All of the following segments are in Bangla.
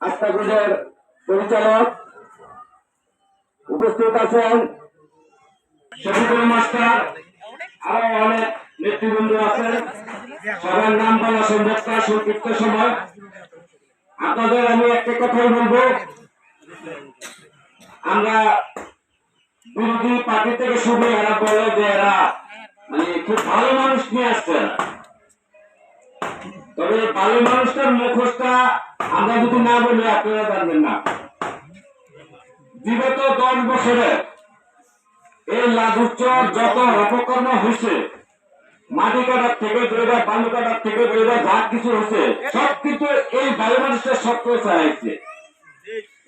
আস্তাগুজের পরিচালক উপস্থিত আছেন। শফিকুল মাস্টার, আরও অনেক নেতৃবৃন্দ আছেন। সবার নাম বলা সম্ভব না, সংক্ষিপ্ত সময়। আপনাদের আমি একটা কথাই বলব। আমরা বিরোধী পার্টি থেকে শুরু এরা বলে যে এরা মানে খুব ভালো মানুষ নিয়ে আসছে তবে ভালো মানুষটার মুখোশটা আমরা যদি না বলি আপনারা জানবেন না। বিগত দশ বছরে এই লাদুচর যত অপকর্ম হয়েছে, মাটি কাটার থেকে বেরোবা বালু কাটার থেকে বেরোবা যা কিছু হয়েছে, সব কিছু এই ভালো মানুষটা সব করে চালাইছে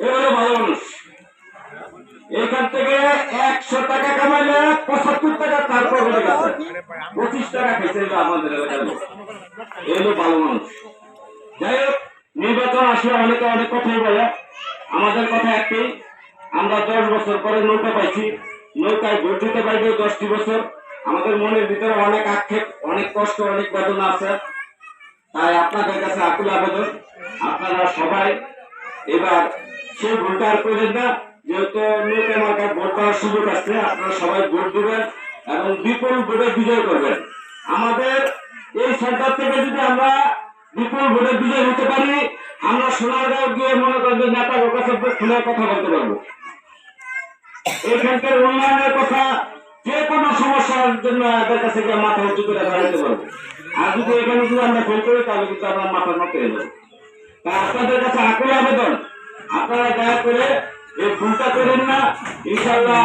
এ হলো ভালো মানুষ। এখান থেকে একশো টাকা কামাইলে পঁচাত্তর টাকা তারপর হয়ে গেছে। পঁচিশ টাকা খেয়েছে আমাদের এলাকার লোক। এই হলো ভালো মানুষ। যাই হোক নির্বাচন আসলে অনেকে অনেক কথাই বলে আমাদের কথা একটাই, আমরা দশ বছর পরে নৌকা পাইছি। নৌকায় ভোট দিতে পারবে দশটি বছর। আমাদের মনের ভিতরে অনেক আক্ষেপ, অনেক কষ্ট, অনেক বেদনা আছে। তাই আপনাদের কাছে আকুল আবেদন। আপনারা সবাই এবার সেই ভোটটা আর করবেন না, যেহেতু নৌকা মার্কায় ভোট দেওয়ার সুযোগ আছে, আপনারা সবাই ভোট দেবেন এবং বিপুল ভোটে বিজয় করবেন। আমাদের এই সেন্টার থেকে যদি আমরা বিপুল ভোটে বিজয় হতে পারি, আমরা সোনারগাঁও গিয়ে মনে করেন যে নেতা কাছে খুলে কথা বলতে পারব। এখানকার উন্নয়নের কথা যে কোনো সমস্যার জন্য এদের কাছে গিয়ে মাথা উঁচু করে দাঁড়াতে পারব। আর যদি এখানে যদি আমরা ফেল করি, তাহলে কিন্তু আমরা মাথা নত হয়ে যাব তা আপনাদের কাছে আকুল আবেদন। আপনারা দয়া করে এই ভুলটা করেন না। ইনশাল্লাহ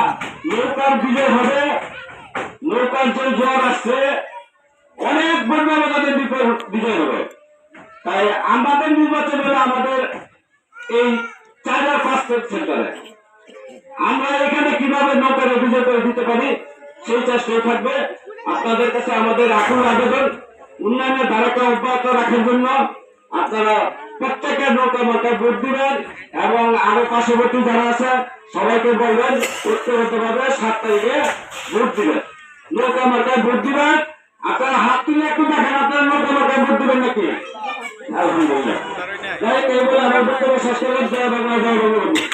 নৌকার বিজয় হবে। নৌকার যে জ্বর আসছে। অনেক বন্য আমাদের বিজয় হবে। তাই আমাদের নির্বাচন হলে আমাদের এই চার আর পাঁচ সেন্টারে। আমরা এখানে কীভাবে নৌকার অভিযোগ করে দিতে পারি, সেই চেষ্টাই থাকবে। আপনাদের কাছে আমাদের আকুল আবেদন, উন্নয়নের ধারাকে অব্যাহত রাখার জন্য আপনারা প্রত্যেকের নৌকা মার্কায় ভোট দিবেন এবং আরও পার্শ্ববর্তী যারা আছে, সবাইকে বলবেন, ঐক্যবদ্ধভাবে সাত তারিখে ভোট দিবেন। নৌকা মার্কায় ভোট দিবেন। আপনারা হাত তুলে একটু দেখেন, আপনারা নৌকা মার্কায় ভোট দিবেন নাকি? আলহামদুলিল্লাহ শেষ করলাম।